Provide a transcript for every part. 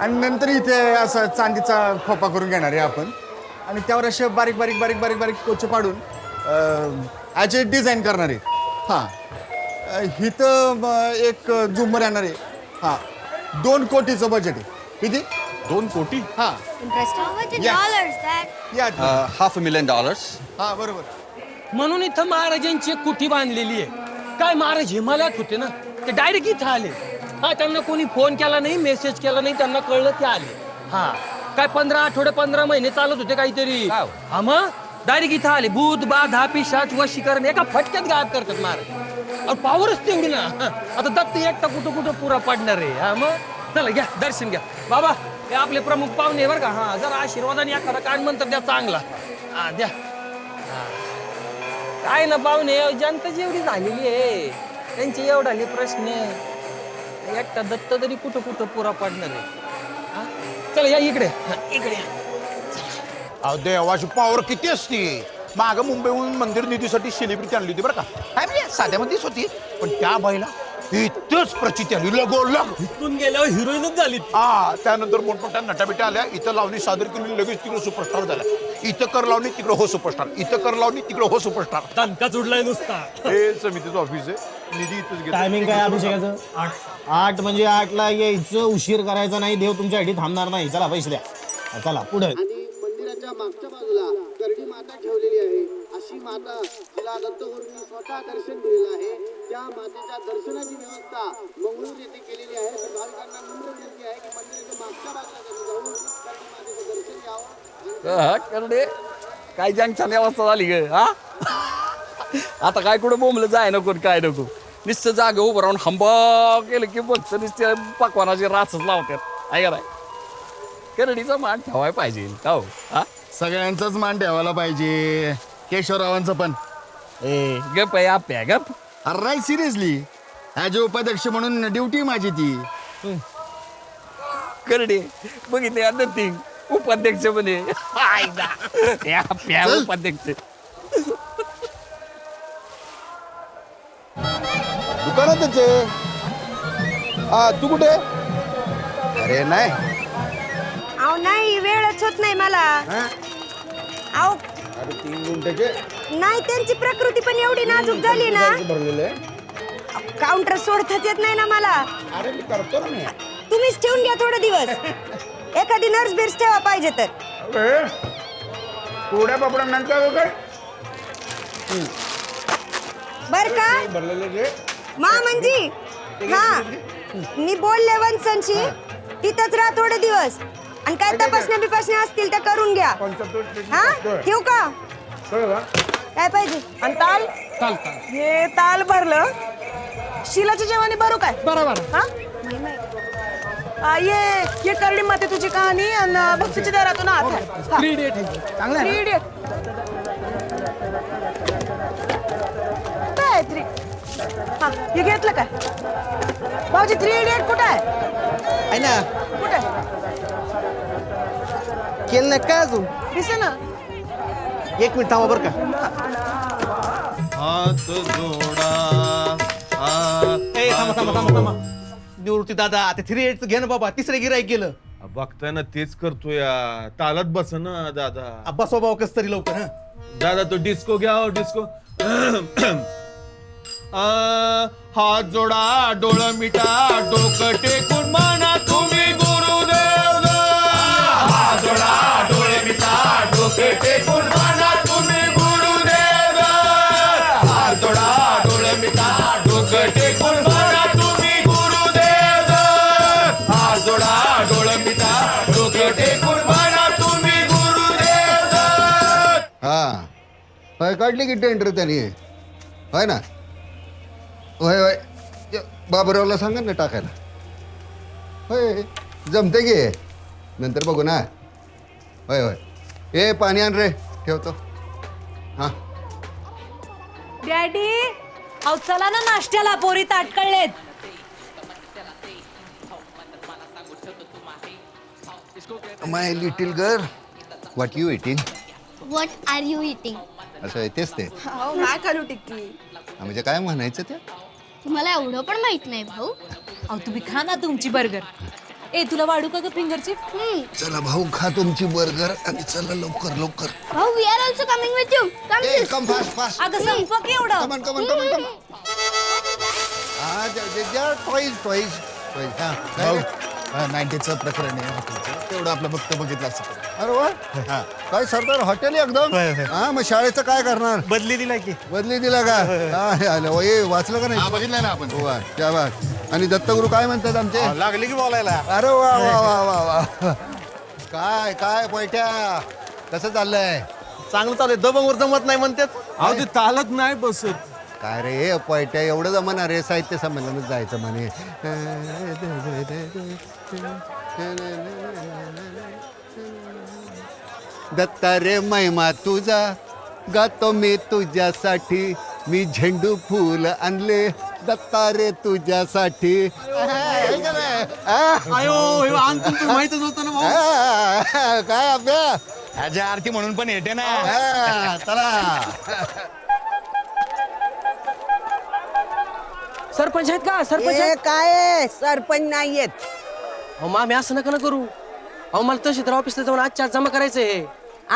आणि नंतर इथे असं चांदीचा खोपा करून घेणार आहे आपण. आणि त्यावर असे बारीक बारीक बारीक बारीक बारीक कोचे पाडून याचे डिझाईन करणार आहे. हां. म, एक झुमर येणार आहे. हां. दोन कोटीचं बजेट आहे. किती? दोन कोटी? हां. हाफ अ मिलियन डॉलर्स हां बरोबर. म्हणून इथं महाराजांची एक कुठी बांधलेली आहे. काय महाराज हिमालयात होते ना? ते डायरेक्ट इथं आले. हा त्यांना कोणी फोन केला नाही मेसेज केला नाही त्यांना कळलं ते आले. हा. काय पंधरा आठवडे पंधरा महिने चालत होते काहीतरी. काय? हा? मग? डायरेक्ट इथं आले. भूत बाधा पिशाच वशीकरण एका फटक्यात गायब करतात महाराज. अहो पावरच ते ना. आता दत्त एकटा कुठं कुठं पुरा पडणार आहे. हा मग? चला घ्या दर्शन घ्या. बाबा हे आपले प्रमुख पाहुणे बरं का? हा जरा आशीर्वादाने एखादा काढ म्हणतात द्या चांगला. हा द्या. काय ना पाहुणे जनता जेवढी झालेली आहे त्यांचे एवढाले प्रश्न आहे. एकटा दत्त तरी कुठं कुठं पुरा पडणार आहे. हा? चला या इकडे. हा, इकडे या. अहो देवाची पॉवर किती असते? माग मुंबईहून मंदिर निधीसाठी सेलिब्रिटी आणली होती बरं का. काय म्हणजे साध्यामध्येच होती. पण त्या बाईला इथंच प्रचिती आली लगोलग इथून गेल्यावर हिरोईनच झाली हा त्यानंतर मोठमोठ्या नटाबिटा आल्या. इथं लावणी सादर केली लगेच तिकडे सुपरस्टार झाल्या. इथं कर लावणी तिकडे हो सुपरस्टार इथं कर लावणी तिकडे हो सुपरस्टार दणका चुडलाय नुसता. हे समितीचं ऑफिस आहे. निधी इथंच घेतो. टायमिंग काय अभिषेकाचं? आठ. आठ म्हणजे आठला यायचं उशीर करायचा नाही. देव तुमच्यासाठी थांबणार नाही. चला पैसे द्या चला पुढे. आणि मंदिराच्या मागच्या बाजूला करडी माता ठेवलेली आहे. अशी माता जिला दत्तगुरूंनी स्वतः दर्शन दिलेलं आहे. त्या मातेच्या दर्शनाची व्यवस्था मंगळूर येथे केलेली आहे. तर भाविकांना नम्र विनंती आहे की मंदिराच्या मागच्या बाजूला त्यांनी जाऊन करडी मातेचं दर्शन घ्यावं. काय जंगच्या अवस्था झाली ग हा? आता काय कुठं बोंबलं जाय नको काय नको. नुसतं जागे उभं राहून हंबा केलं की बघतं नुसते पकवानाचे रासच लावतात. ऐका नाही? करडीचा मान ठेवाय पाहिजे का हो? हा? सगळ्यांचाच मान ठेवायला पाहिजे. केशवरावांचं पण. ए गप आहे आप्या गप. अरे राईट सिरियसली ॲज उपाध्यक्ष म्हणून ड्युटी माझी ती. करडे बघितले नथिंग उपाध्यक्ष म्हणे. हाय ना. ते आप्या चल. उपाध्यक्ष. दुकानातच आहे. हा तू कुठे? अरे नाही. अहो नाही वेळच होत नाही मला. अहो. अरे तीन गुंठ्याचे. नाही त्यांची प्रकृती पण एवढी नाजूक झाली ना. भरलेले काउंटर सोडताच येत नाही ना मला. अरे मी करतो ना मी. तुम्हीच ठेवून घ्या थोडे दिवस. एखादी नर्स बिर्स ठेवा पाहिजे तर. अरे, पापडांना काय? बर का? भरलेले जे. मा म्हणजे हा. मी बोलले वंशनशी तिथंच राहा थोडे दिवस. आणि काय तपासण्या बिपासण्या असतील त्या करून घ्या. हा? ठेवू का? काय पाहिजे? आणि ताल? चाल चाल हे ताल भरलं. शिलाच्या जेवणी भरू काय? बरोबर. हा? आ, ये ये करडी माते तुझी कहाणी आणि भक्तीची दरातून आत आहे. हा. थ्री डेट चांगलं आहे Three idiot. काय आहे three? हा हे घेतलं काय? भाऊजी थ्री इडियट कुठं आहे? आहे ना. कुठं आहे? केलं नाही काय अजून? दिसे ना एक मिनिट थांबा बरं का. हात जोडा. ए थांबा थांबा थांबा थांबा. निवृत्ती दादा आता थ्री एटचं घे ना बाबा. तिसरे गिराईक गेलं. बघताय ना तेच करतोय तालात बस ना दादा. अब्बा स्वभाव कस तरी लवकर हा. दादा तो डिस्को घ्या हो, डिस्को आ, हात जोडा डोळ मिटा डोकं टेकून होय काढली की टेंडर त्यांनी. होय ना? होय होय. ते बाबुरावला सांगा ना टाकायला. होय जमते की. नंतर बघू ना. होय होय. ए पाणी आण रे. ठेवतो. हां. डॅडी अहो चला ना नाश्त्याला. पोरी ताटकळलेत. My little girl what you eating what are you eating असं आहे तेच ते. काय करू टिक्की? हा, म्हणजे काय म्हणायचं ते? तुम्हाला एवढं पण माहीत नाही भाऊ. अहो तुम्ही खा ना तुमची बर्गर. ए तुला वाढू का ग फिंगरची? चला भाऊ खा तुमची बर्गर आणि चला लवकर लवकर. भाऊ we are also coming with you come A come fast fast अगं संपक एवढं. कमन कमन कमन कमन हा द्या टॉईज टॉईज टॉईज हा काय भाऊ रे? नाईन्टीचं प्रकरण आहे. हॉटेलचं. तेवढं आपलं फक्त बघितलं असं अरे वा. काय सरदार हॉटेल एकदम? हा मग शाळेचं काय करणार? बदली दिला की. बदली दिला का? काय आलं. वा, ए वाचलं का हा नाही बघितलं ना आपण. वा त्या आणि दत्तगुरु काय म्हणतात आमचे? लागली की बोलायला. अरे वा वा वा वा वा. काय काय पैठ्या? कसं चाललंय? चांगलं चालू दबंगवर जमत नाही म्हणतात. अहो ते तालत नाही बसत. काय रे पैठ्या एवढं जमणार रे साहित्य संमेलनात जायचं म्हणे. दत्ता रे महिमा तुझा गातो मी तुझ्यासाठी. मी झेंडू फूल आणले दत्ता रे तुझ्यासाठी? आयो हे तुला माहितच होतं ना भाऊ. काय अभ्या? ह्याच्या आरती म्हणून पण येते ना. चला. सरपंच आहेत का? सरपंच आहेत? काय सरपंच नाहीयेत अहो मामी असं नका ना करू. अहो मला तहसीलदार ऑफिसला जाऊन आजच्या आज जमा करायचंय हे.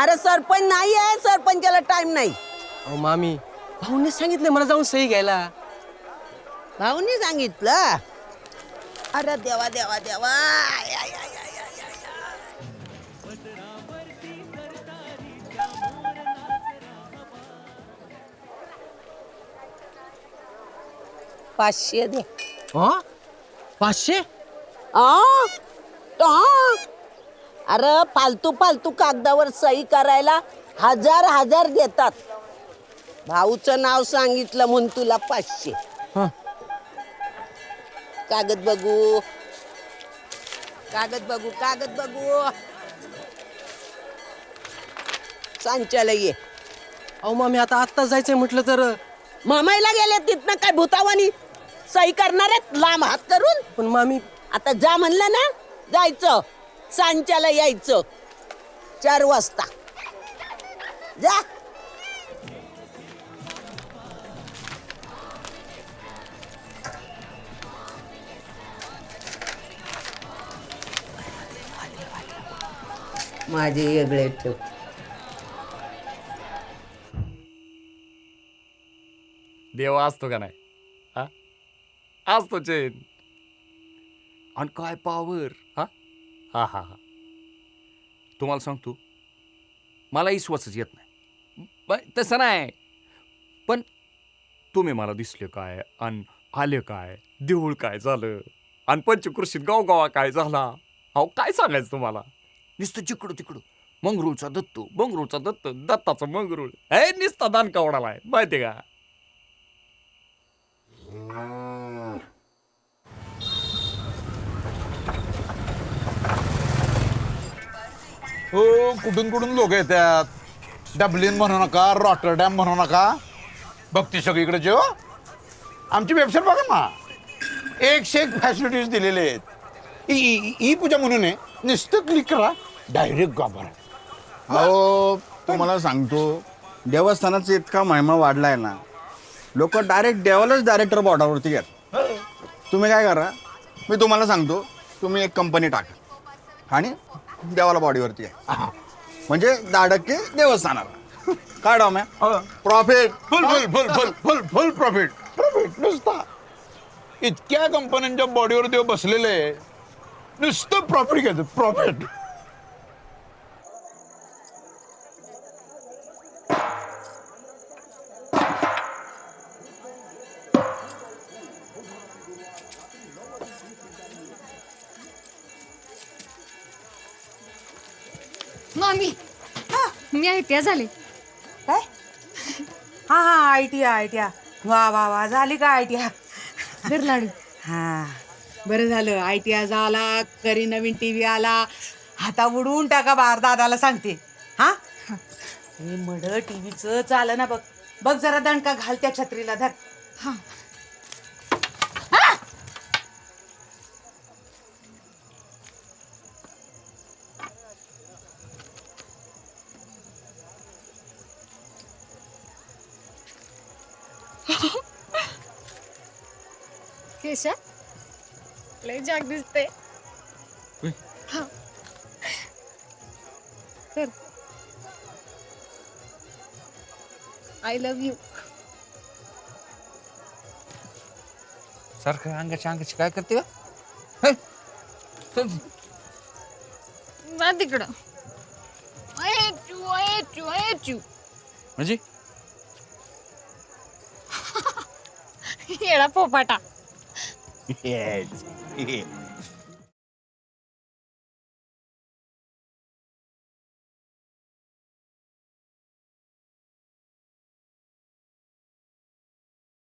अरे सरपंच नाही आहे. सरपंचाला टाइम नाही. अहो मामी भाऊने सांगितलं मला जाऊन सही घ्यायला. भाऊनी सांगितलं? अरे देवा देवा देवा. आय, आय, पाचशे दे. हा पाचशे? आ? आ? अरे फालतू फालतू कागदावर सही करायला हजार हजार देतात. भाऊचं नाव सांगितलं म्हणून तुला पाचशे. हा. कागद बघू. कागद बघू कागद बघू. सांच्याला ये अहो मामी आता आत्ता जायचंय म्हटलं तर मामाईला गेले तिथनं काय भूतावानी? सही करणार आहेत लांब हात करून. पण मामी आता जा म्हणलं ना जायचं. सांच्याला यायचं. चार वाजता. जा. माझे वेगळे ठेव. देव असतो का नाही? असतो चेन आणि काय पावर हा? हा हा हा. तुम्हाला सांगतो मला विश्वासच येत नाही. ब- तसं नाही. पण तुम्ही मला दिसले काय आणि आले काय? देऊळ काय झालं? आणि पंचकृषीत गावगावा काय झाला? अहो काय सांगायचं तुम्हाला? नुसतं जिकडं तिकडं. मंगरूळचा दत्त मंगरूळचा दत्त दत्ताचा मंगरूळ. हे नुसता दानका उडालाय आहे. माहिती का? हो कुठून कुठून लोक येतात डब्लिन म्हणू नका रॉटरडॅम म्हणू नका. बघते सगळीकडे जेव. आमची वेबसाईट बघा ना. एकशे एक फॅसिलिटीज दिलेले आहेत. ई- ई पूजा म्हणून आहे. नुसतं क्लिक करा डायरेक्ट गाभारा अहो तुम्हाला सांगतो देवस्थानाचा इतका महिमा वाढलाय ना लोक डायरेक्ट देवालाच डायरेक्टर बॉर्डावरती घेत तुम्ही काय करा मी तुम्हाला सांगतो तुम्ही एक कंपनी टाका. आणि देवाला बॉडीवरती घ्या म्हणजे दहा टक्के देवस्थानाला. काय डॉम्या profit full full full full full full profit profit नुसता. इतक्या कंपन्यांच्या बॉडीवर देव बसलेले आहे. नुसतं प्रॉफिट घ्यायचं प्रॉफिट मी आयटीया झाले. काय? हा हा आय टी आय टी वा वा वा झाली का आय टी बिरलाडू हा बरं झालं. आय टी आय झाला करी नवीन टी व्ही आला. हाता उडवून टाका बार दादाला सांगते. हा? हे मड टी व्हीचं चालं ना बघ. बघ जरा दणका घाल त्या छत्रीला धर. हा. केशा? लय जाग दिसते आय लव्ह यू सारखं अंगाच्या अंगाची काय करते हे? जा तिकडं. म्हणजे? येडा पोपाटा. Yes.